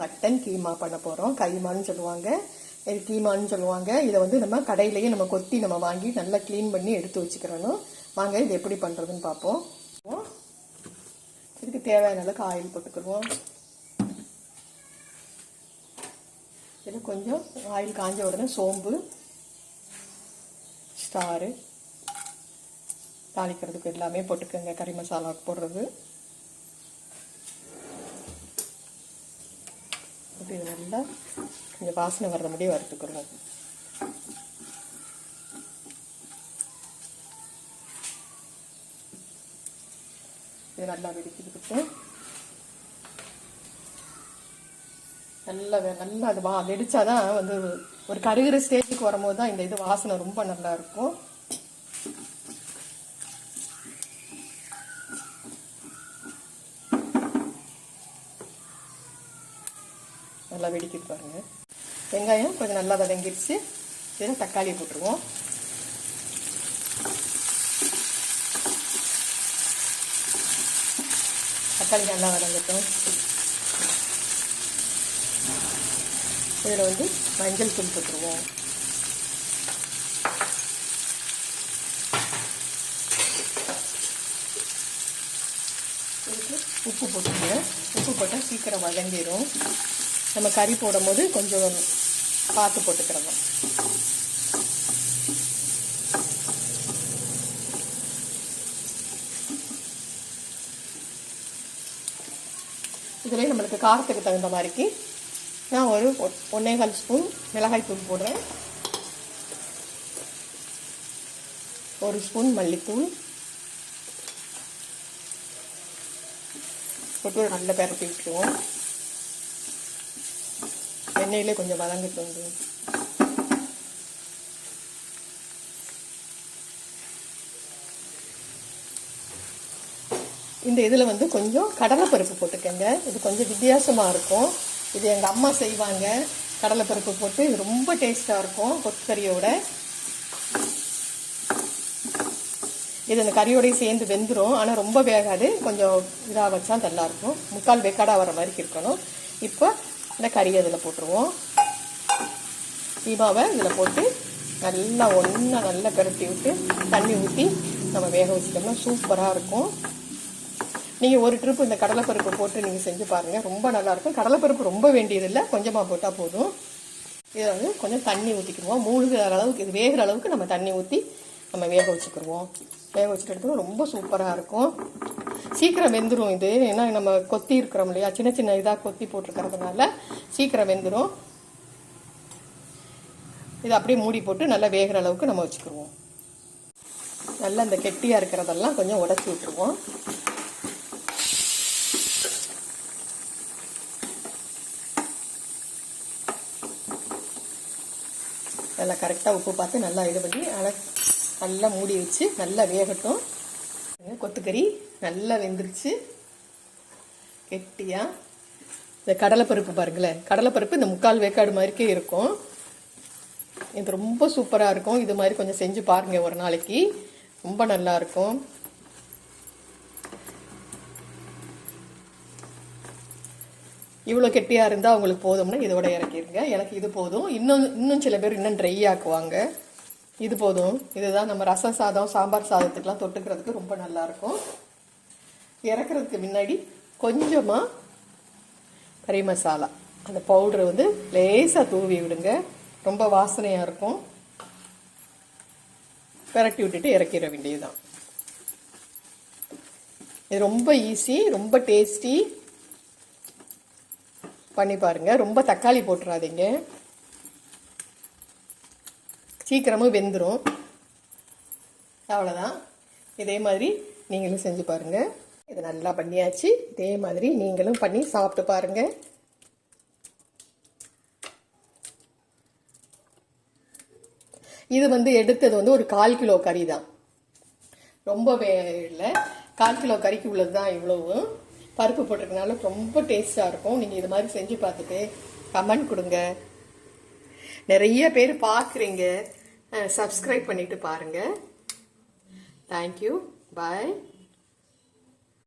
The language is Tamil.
மட்டன் கீமா பண்ண போகிறோம் கைமான்னு சொல்லுவாங்க. இது கீமான்னு சொல்லுவாங்க. இதை வந்து நம்ம கடையிலேயே நம்ம கொத்தி நம்ம வாங்கி நல்லா க்ளீன் பண்ணி எடுத்து வச்சுக்கிறணும். வாங்க இது எப்படி பண்ணுறதுன்னு பார்ப்போம். இதுக்கு தேவையான அளவுக்கு ஆயில் போட்டுக்கிடுவோம். இதில் கொஞ்சம் ஆயில் காஞ்ச உடனே சோம்பு ஸ்டாரு தாளிக்கிறதுக்கு எல்லாமே போட்டுக்கோங்க. கறி மசாலா போடுறது. போட்டு இது நல்லா கொஞ்சம் வாசனை வர்ற முடியும் வறுத்துக்கிறோம் இது நல்லா வெடிக்கிட்டு நல்லா நல்லா அது வா வெடிச்சாதான் வந்து ஒரு கருகிற ஸ்டேஜுக்கு வரும்போது தான் இந்த இது வாசனை ரொம்ப நல்லா நல்லா வெடிக்கிட்டு பாருங்க. வெங்காயம் கொஞ்சம் நல்லா வதங்கிடுச்சு இதில் தக்காளி போட்டுருவோம். தக்காளி நல்லா வதங்கட்டும். இதில் வந்து மஞ்சள் தூள் போட்டுருவோம். உப்பு போட்டுருங்க. உப்பு போட்டால் சீக்கிரம் வதங்கிடும் நம்ம கறி போடும்போது கொஞ்சம் பார்த்து போட்டுக்கிறோம். இதுலேயே நம்மளுக்கு காரத்துக்கு தகுந்த மாதிரிக்கு நான் ஒரு ஒன்னேகால் ஒன்னே கால் ஸ்பூன் மிளகாய் தூள் போடுறேன். ஒரு ஸ்பூன் மல்லித்தூள். போட்டு ஒரு நல்ல பேரட்டி விட்டுருவோம். எண்ணெயிலே கொஞ்சம் வதங்கிட்டு வந்து. இந்த இதில் வந்து கொஞ்சம் கடலைப்பருப்பு போட்டுக்கோங்க. இது கொஞ்சம் வித்தியாசமாக இருக்கும். இது எங்கள் அம்மா செய்வாங்க. கடலைப்பருப்பு போட்டு இது ரொம்ப டேஸ்ட்டாக இருக்கும் கொத்துக்கறியோட இது இந்த கறியோடய சேர்ந்து வெந்துடும் ஆனால் ரொம்ப வேகாது. கொஞ்சம் இதாக வச்சா நல்லாயிருக்கும் முக்கால் வேக்காடாக வர மாதிரி இருக்கணும். இப்போ இந்த கறியை இதில் போட்டுருவோம். கீமாவை இதில் போட்டு நல்லா ஒன்றா நல்லா பெரட்டி விட்டு தண்ணி ஊற்றி நம்ம வேக வச்சுட்டோம்னா சூப்பராக இருக்கும். நீங்கள் ஒரு ட்ரிப் இந்த கடலைப்பருப்பு போட்டு நீங்கள் செஞ்சு பாருங்கள் ரொம்ப நல்லாயிருக்கும் கடலைப்பருப்பு ரொம்ப வேண்டியதில்லை. கொஞ்சமாக போட்டால் போதும். இதை வந்து கொஞ்சம் தண்ணி ஊற்றிக்கிடுவோம் மூழ்கிற அளவுக்கு இது வேகிற அளவுக்கு நம்ம தண்ணி ஊற்றி நம்ம வேக வச்சுக்கிடுவோம். வேக வச்சுட்டு எடுத்து ரொம்ப சூப்பராக இருக்கும். சீக்கிரம் வெந்துடும் இது. ஏன்னா நம்ம கொத்தி இருக்கிறோம் இல்லையா? சின்ன சின்ன இதாக கொத்தி போட்டிருக்கிறதுனால சீக்கிரம் வெந்துடும் இது அப்படியே மூடி போட்டு நல்லா வேகிற அளவுக்கு நம்ம வச்சுக்கிடுவோம் நல்லா இந்த கெட்டியாக இருக்கிறதெல்லாம் கொஞ்சம் உடச்சி விட்டுருவோம். நல்லா கரெக்டாக உப்பு பார்த்து நல்லா இது பண்ணி அழ நல்லா மூடி வச்சு நல்லா வேகட்டும். கொத்துக்கறி நல்லா வெந்துருச்சு. கெட்டியாக இந்த கடலைப்பருப்பு பாருங்களேன். கடலைப்பருப்பு இந்த முக்கால் வேக்காடு மாதிரிக்கே இருக்கும். இது ரொம்ப சூப்பராக இருக்கும். இது மாதிரி கொஞ்சம் செஞ்சு பாருங்கள் ஒரு நாளைக்கு. ரொம்ப நல்லா இருக்கும். இவ்வளோ கெட்டியாக இருந்தால் அவங்களுக்கு போதும்னா இதோட இறக்கிடுங்க எனக்கு இது போதும். இன்னும் இன்னும் சில பேர் இன்னும் ட்ரை ஆக்குவாங்க. இது போதும். இதுதான் நம்ம ரசம் சாதம் சாம்பார் சாதத்துக்கெலாம் தொட்டுக்கிறதுக்கு ரொம்ப நல்லாயிருக்கும். இறக்குறதுக்கு முன்னாடி கொஞ்சமாக கறி மசாலா. அந்த பவுடரை வந்து லேசாக தூவி விடுங்க. ரொம்ப வாசனையாக இருக்கும். பிரட்டி விட்டுட்டு இறக்கிட வேண்டியதுதான். இது ரொம்ப ஈஸி ரொம்ப டேஸ்டி பண்ணி பாருங்கள் ரொம்ப தக்காளி போட்டுறாதீங்க. சீக்கிரமாக வெந்துடும் அவ்வளோதான் இதே மாதிரி நீங்களும் செஞ்சு பாருங்கள் இது நல்லா பண்ணியாச்சு. இதே மாதிரி நீங்களும் பண்ணி சாப்பிட்டு பாருங்கள் இது வந்து எடுத்தது வந்து ஒரு கால் கிலோ கறி தான். ரொம்ப இல்லை. கால் கிலோ கறிக்கு உள்ளது தான் இவ்வளவும் பருப்பு போட்டிருக்கனால ரொம்ப டேஸ்டாக இருக்கும். நீங்கள் இது மாதிரி செஞ்சு பார்த்துட்டு கமெண்ட் கொடுங்க. நிறைய பேர் பார்க்குறீங்க. சப்ஸ்கிரைப் பண்ணிட்டு பாருங்கள் தேங்க்யூ பாய்